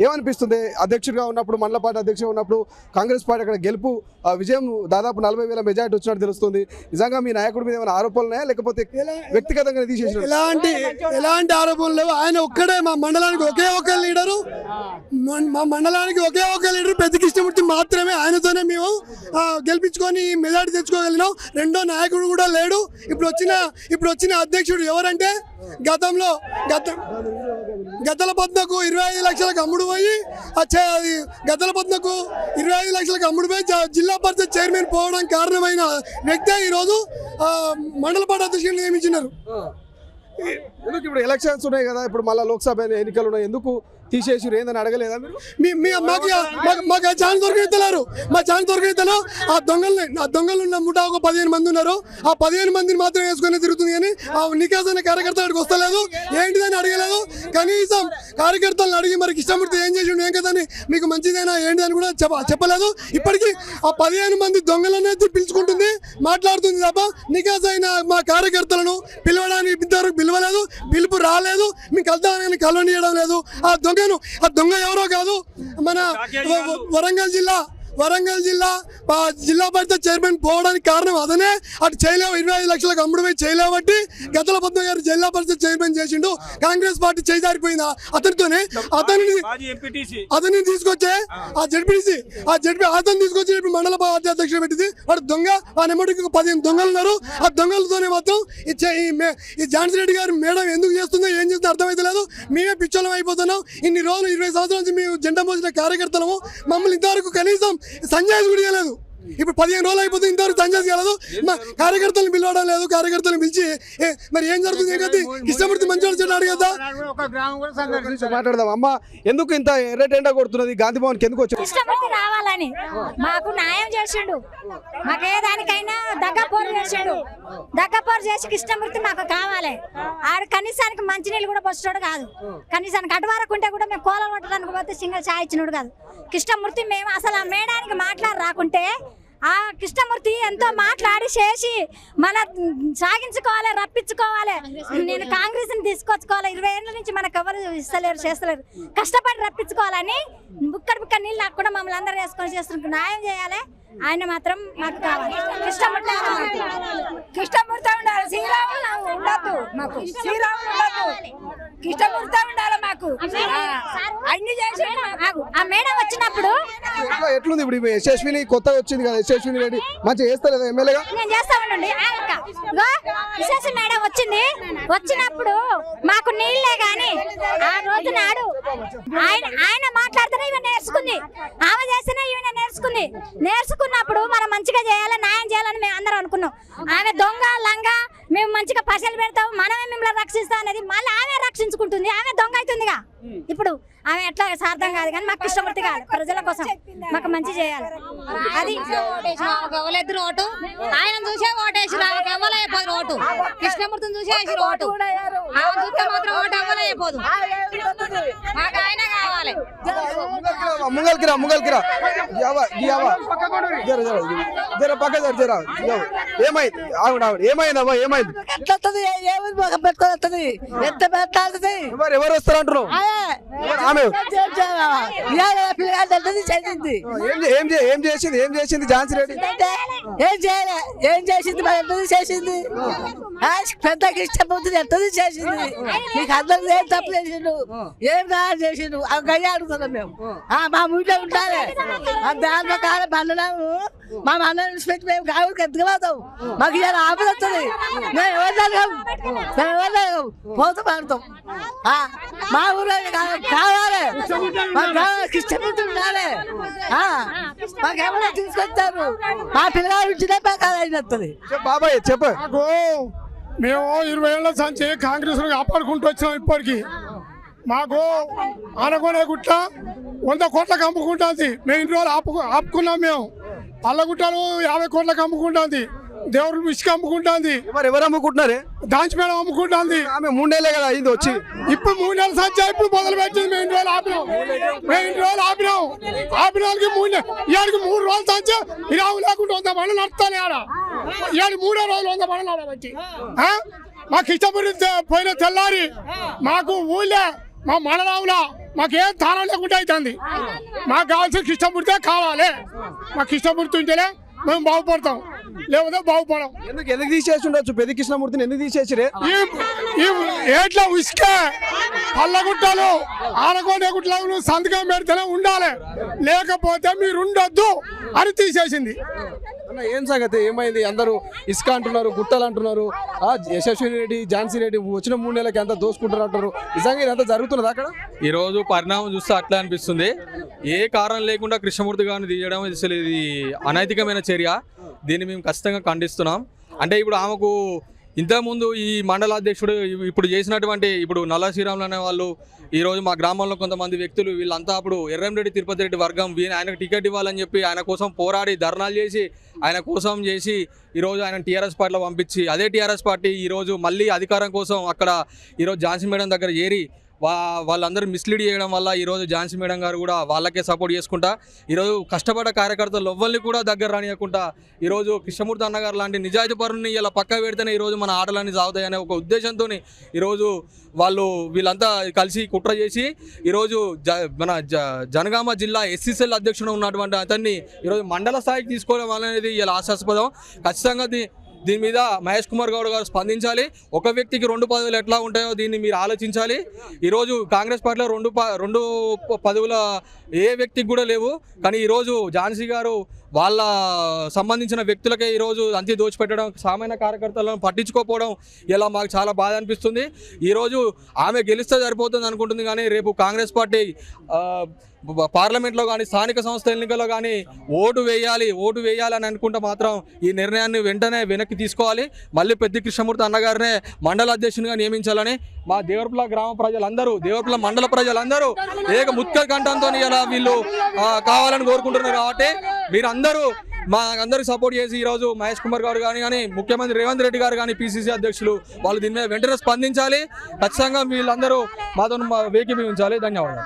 ఏమనిపిస్తుంది? అధ్యక్షుడిగా ఉన్నప్పుడు మండల పార్టీ అధ్యక్షుడిగా ఉన్నప్పుడు కాంగ్రెస్ పార్టీ అక్కడ గెలుపు ఆ, విజయం దాదాపు నలభై వేల మెజార్టీ వచ్చినట్టు తెలుస్తుంది. నిజంగా మీ నాయకుడి మీద ఏమైనా ఆరోపణలు ఉన్నాయా లేకపోతే వ్యక్తిగతంగా తీసేసిన ఎలాంటి ఎలాంటి ఆరోపణలు లేవు. ఆయన ఒక్కడే మా మండలానికి ఒకే ఒక లీడరు. మా మండలానికి ఒకే ఒక లీడర్. పెద్ద కృష్ణమూర్తి మాత్రమే ఆయనతోనే మేము గెలిపించుకొని మెజార్టీ తెచ్చుకోగలిగినాం రెండో నాయకుడు కూడా లేడు. ఇప్పుడు వచ్చిన ఇప్పుడు వచ్చిన అధ్యక్షుడు ఎవరంటే గతంలో గత గద్దల పద్మకు ఇరవై ఐదు లక్షలకు అమ్ముడు పోయి ఆ అది గద్దల పద్మకు ఇరవై ఐదు లక్షలకు అమ్ముడు పోయి జిల్లా పరిషత్ చైర్మన్ పోవడానికి కారణమైన వ్యక్తే ఈరోజు ఆ, మండల పార్టీ అధ్యక్షులు నియమించినారు. ఎందుకు ఇప్పుడు ఎలక్షన్స్ ఉన్నాయి కదా ఇప్పుడు మళ్ళీ లోక్సభ ఎన్నికలు ఉన్నాయి? ఎందుకు తీసేసి ఏందని అడగలేదా మీరు? మీ మీ మాకు మాకు మాకు ఛాన్స్ మా ఛాన్స్ దొరకలేదు ఆ దొంగలు ఆ దొంగలు ఉన్న ముఠా ఒక పదిహేను మంది ఉన్నారు. ఆ పదిహేను మందిని మాత్రం వేసుకొని తిరుగుతుంది కానీ ఆ నికాస్ అనే కార్యకర్త అక్కడికి వస్తలేదు. ఏంటిదని అడగలేదు. కనీసం కార్యకర్తలను అడిగి మరి కృష్ణమూర్తి ఏం చేసిండు ఏం కదని మీకు మంచిదేనా ఏంటిదని కూడా చెప్ప చెప్పలేదు. ఇప్పటికీ ఆ పదిహేను మంది దొంగలనేది పిలుచుకుంటుంది. మాట్లాడుతుంది తప్ప నికాస్ అయిన మా కార్యకర్తలను పిలవడానికి ఇంతవరకు పిలవలేదు పిలుపు రాలేదు మీకు కలుద్దామని కలవనీయడం లేదు. ఆ దొంగను ఆ దొంగ ఎవరో కాదు మన వరంగల్ జిల్లా వరంగల్ జిల్లా జిల్లా పరిషత్ చైర్మన్ పోవడానికి కారణం అతనే. అటు చేయలేవు ఇరవై ఐదు లక్షలకు అమ్ముడు పోయి చేయలేబట్టి గతల పద్మ గారు జిల్లా పరిషత్ చైర్మన్ చేసిండు. కాంగ్రెస్ పార్టీ చేయి జారిపోయింది అతనితోనే. అతన్ని అతన్ని తీసుకొచ్చే ఆ జడ్పీసీ ఆ జడ్పీ అతను తీసుకొచ్చి ఇప్పుడు మండల అధ్యక్షుడు పెట్టింది. వాడు దొంగ ఆ నెమ్మడికి ఒక పదిహేను దొంగలు ఉన్నారు. ఆ దొంగలతోనే మొత్తం ఈ ఝాన్సీ రెడ్డి గారు మేడం ఎందుకు చేస్తుందో ఏం చేస్తుందో అర్థమైతలేదు మేమే పిచ్చోళం అయిపోతున్నాం. ఇన్ని రోజులు ఇరవై సంవత్సరాల నుంచి మేము జెండా మోసిన కార్యకర్తలము. మమ్మల్ని ఇంతవరకు కనీసం సంజయ్ కూడా చేయలేదు ఇప్పుడు పదిహేను రోజులు అయిపోతే ఇంతవరకు సంజయ్ చేయలేదు మా కార్యకర్తలను పిలవడం లేదు కార్యకర్తలను పిలిచి ఏ, మరి ఏం జరుగుతుంది? ఏంటి కృష్ణమూర్తి మంచి చెడు అడగదా ఒక గ్రామం కూడా సందర్శించారు మాట్లాడదాం. అమ్మ ఎందుకు ఇంత ఎర్రటెండా కొడుతున్నది? గాంధీ భవన్కి ఎందుకు ఇష్టపడి రావాలని. మాకు న్యాయం చేసిండు. మాకు దానికైనా దగ్గపోరు చేసిండు. దగ్గపోరు చేసి కృష్ణమూర్తి మాకు కావాలి. ఆడు కనీసానికి మంచినీళ్ళు కూడా పోస్తాడు కాదు. కనీసానికి అటు వరకు ఉంటే కూడా మేము కోలలు కొట్టడానికి పోతే సింగల్ చాయ్ ఇచ్చినాడు కాదు. కృష్ణమూర్తి మేము అసలు ఆ మేడానికి మాట్లాడి రాకుంటే ఆ కృష్ణమూర్తి ఎంతో మాట్లాడి చేసి మన సాగించుకోవాలి రప్పించుకోవాలి. నేను కాంగ్రెస్ని తీసుకొచ్చుకోవాలి. ఇరవై ఏళ్ళ నుంచి మనకు ఎవరు ఇస్తలేరు చేస్తలేరు. కష్టపడి రప్పించుకోవాలని బుక్కడ బుక్క నీళ్ళు లాక్కుండా మమ్మల్ని అందరూ వేసుకొని చేస్తున్నారు. న్యాయం చేయాలి. ఆయన మాత్రం మాకు కావాలి. కృష్ణమూర్తి కృష్ణమూర్తి ఉండాలి. శ్రీరాములు ఉండద్దు మాకు. శ్రీరాములు ఉండద్దు. కృష్ణమూర్తి ఉండాలి మాకు. ఆ, అన్ని చేసి. ఆ మేడం వచ్చినప్పుడు? ఎట్లా ఎట్లుంది ఇప్పుడు యశస్విని కొత్తగా వచ్చింది కదా యశస్విని రెడ్డి మంచిగా చేస్తలేదా ఎమ్మెల్యేగా? నేను చేస్తా ఉండండి. విశేష మేడం వచ్చింది. వచ్చినప్పుడు మాకు నీళ్ళే గాని ఆ రోజు నాడు ఆయన ఆయన మాట్లాడితేనే ఈమె నేర్చుకుంది. ఆమె చేస్తేనే ఈమె నేర్చుకుంది. నేర్చుకున్నప్పుడు మనం మంచిగా చేయాలి న్యాయం చేయాలని మేము అందరం అనుకున్నాం. ఆమె దొంగ లంగ మేము మంచిగా పసలు పెడతాం మనమే మిమ్మల్ని రక్షిస్తాం అనేది మళ్ళీ ఆమె రక్షించుకుంటుంది ఆమె దొంగ అవుతుందిగా. ఇప్పుడు ఆమె ఎట్లా సార్థం కాదు కానీ మాకు ఇష్టపడితే కాదు ప్రజల కోసం మాకు మంచి చేయాలి. అది ఎవరెద్దరు ఓటు ఆయన చూసే ఓటేసి ఓటు కృష్ణమూర్తిని చూసే ఓటు చూస్తే మాత్రం ఓటు ఎవ్వలైపోదు మాకు ఆయన కావాలి. ముంగల్కి రా ముంగల్కి రా. జర జర జర పక్క జర జర. ఏమైంది? ఆవిడ ఆవిడ ఏమైందమ్మా? ఏమైంది? ఎట్లొస్తుంది ఏమి పెట్టుకొని వస్తుంది ఎంత పెట్టాలి ఎవరు ఎవరు వస్తారు అంటున్నావు ఎవరు? ఆమె? పిల్లగాడు తెలిసింది చేసింది? ఏం చే- ఏం చే- ఏం చేసింది? ఏం చేసింది ఝాన్సీ రెడ్డి? ఏం చేయలే. ఏం చేసింది? మరి ఎంతది చేసింది? ఆ, పెద్దకి ఇష్టపోతుంది ఎంతది చేసింది? నీకు అందరికి ఏం తప్పు చేసిండు? ఏం రాడు చేసిండు? అవి అడుగుతున్నాం మేము. ఆ, మా ఊళ్ళో ఉండాలి. ఆ దాని ప్రకారం బండలాము. మా అన్న విడిచిపెట్టి మేము కావుడికి ఎత్తుకుపోతాం మాకు ఇలా ఆపద వస్తుంది. మేము ఎవరు మేము ఎవరు పోతూ పాడుతాం. ఆ, మా కా- కావాలి. మాకు కావాలి ఉండాలి. మాకేమైనా తీసుకొచ్చారు. మా పిల్లగాడు ఇచ్చినా ప్రకారం అయినది చెప్పు బాబాయ్ చెప్పు. మాకు మేము ఇరవై ఏళ్ళ సంచి కాంగ్రెస్ కాపాడుకుంటూ వచ్చినాం ఇప్పటికి. మాకు ఆనగొనే గుట్ట వంద కోట్లకు అమ్ముకుంటుంది మేము ఇన్ని రోజులు ఆపు ఆపుకున్నాం మేము. పల్లగుట్టలు యాభై కోట్లకు అమ్ముకుంటుంది. దేవుడు ఇసుక అమ్ముకుంటుంది. ఎవరు ఎవరు అమ్ముకుంటున్నారే? దాచిమేళం అమ్ముకుంటుంది. ఆమె మూడేళ్ళే కదా అయింది వచ్చి. ఇప్పుడు మూడు నెలల సంచి ఇప్పుడు మొదలు పెట్టింది. మేము ఇన్ని రోజులు ఆపినాం. మేము ఇన్ని రోజులు ఆపినాం. ఆపిన వాళ్ళకి మూడు ఇవాడికి మూడు రోజులు సంచి ఇరావు లేకుండా వంద బండ్లు నడుస్తానే ఆడ. ఇవాడి మూడో రోజులు వంద బండ్లు ఆడబట్టి మాకు ఇష్టపడి పోయిన తెల్లారి మాకు ఊళ్ళే మా మండలంలో మాకేం తాళం లేకుండా అవుతుంది మాకు కావాల్సిన కృష్ణమూర్తి కావాలి. మాకు కృష్ణమూర్తి ఉంటేనే మేము బాగుపడతాం. లేకపోతే బాగుపడం ఎందుకు ఎందుకు తీసేసి ఉండొచ్చు? పెద్ద కృష్ణమూర్తిని ఎందుకు తీసేసిరే? ఈ ఏట్ల ఉసుకే పల్లగుట్టలు ఆనకోట గుట్టలు సంతకం పెడితేనే ఉండాలి. లేకపోతే మీరు ఉండొద్దు అని తీసేసింది. అన్న ఏం సంగతి? ఏమైంది? అందరూ ఇసుక అంటున్నారు గుట్టలు అంటున్నారు. యశస్విని రెడ్డి ఝాన్సీ రెడ్డి వచ్చిన మూడు నెలలకి ఎంత దోసుకుంటారు అంటారు? నిజంగా ఇదంతా జరుగుతున్నది అక్కడ? ఈరోజు పరిణామం చూస్తే అట్లా అనిపిస్తుంది. ఏ కారణం లేకుండా కృష్ణమూర్తి గారిని తీయడం అసలు ఇది అనైతికమైన చర్య. దీన్ని మేము ఖచ్చితంగా ఖండిస్తున్నాం. అంటే ఇప్పుడు ఆమెకు ఇంతకుముందు ఈ మండలాధ్యక్షుడు ఇప్పుడు చేసినటువంటి ఇప్పుడు నల్ల శ్రీరాములు అనే వాళ్ళు ఈరోజు మా గ్రామంలో కొంతమంది వ్యక్తులు వీళ్ళంతా అప్పుడు ఎర్రంరెడ్డి తిరుపతి రెడ్డి వర్గం వీని ఆయనకు టికెట్ ఇవ్వాలని చెప్పి ఆయన కోసం పోరాడి ధర్నాలు చేసి ఆయన కోసం చేసి ఈరోజు ఆయన టీఆర్ఎస్ పార్టీలో పంపించి అదే టీఆర్ఎస్ పార్టీ ఈరోజు మళ్ళీ అధికారం కోసం అక్కడ ఈరోజు ఝాన్సీ మేడం దగ్గర చేరి వా వాళ్ళందరూ మిస్లీడ్ చేయడం వల్ల ఈరోజు ఝాన్సీ మేడం గారు కూడా వాళ్ళకే సపోర్ట్ చేసుకుంటా. ఈరోజు కష్టపడ్డ కార్యకర్తలు ఎవ్వరిని కూడా దగ్గర రానియకుండా ఈరోజు కృష్ణమూర్తి అన్నగారు లాంటి నిజాయితీ పరుని ఇలా పక్క పెడితేనే ఈరోజు మన ఆటలన్నీ సాగుతాయనే ఒక ఉద్దేశంతో ఈరోజు వాళ్ళు వీళ్ళంతా కలిసి కుట్ర చేసి ఈరోజు జ మన జ జనగామ జిల్లా ఎస్సీసీఎల్ అధ్యక్షుడు ఉన్నటువంటి అతన్ని ఈరోజు మండల స్థాయికి తీసుకోవడం అనేది ఇలా ఆశాస్పదం ఖచ్చితంగా దీని మీద మహేష్ కుమార్ గౌడ్ గారు స్పందించాలి. ఒక వ్యక్తికి రెండు పదవులు ఎట్లా ఉంటాయో దీన్ని మీరు ఆలోచించాలి. ఈరోజు కాంగ్రెస్ పార్టీలో రెండు ప- రెండు పదవుల ఏ వ్యక్తికి కూడా లేవు. కానీ ఈరోజు ఝాన్సీ గారు వాళ్ళ సంబంధించిన వ్యక్తులకే ఈరోజు అంతి దోచిపెట్టడం సామాన్య కార్యకర్తలను పట్టించుకోకపోవడం ఇలా మాకు చాలా బాధ అనిపిస్తుంది. ఈరోజు ఆమె గెలిస్తే సరిపోతుంది అనుకుంటుంది కానీ రేపు కాంగ్రెస్ పార్టీ పార్లమెంట్లో కానీ స్థానిక సంస్థ ఎన్నికల్లో కానీ ఓటు వేయాలి ఓటు వేయాలి అని అనుకుంటే మాత్రం ఈ నిర్ణయాన్ని వెంటనే వెనక్కి తీసుకోవాలి. మళ్ళీ పెద్ద కృష్ణమూర్తి అన్నగారినే మండల అధ్యక్షునిగా నియమించాలని మా దేవరపుల గ్రామ ప్రజలందరూ దేవరపుల మండల ప్రజలందరూ ఏక ముత్క కంఠంతో ఇలా వీళ్ళు కావాలని కోరుకుంటున్నారు కాబట్టి మీరందరూ మా అందరికి సపోర్ట్ చేసి ఈరోజు మహేష్ కుమార్ గారు కానీ కానీ ముఖ్యమంత్రి రేవంత్ రెడ్డి గారు కానీ పిసిసి అధ్యక్షులు వాళ్ళు దీని మీద వెంటనే స్పందించాలి. ఖచ్చితంగా వీళ్ళందరూ మాతో వేకిపించాలి ధన్యవాదాలు.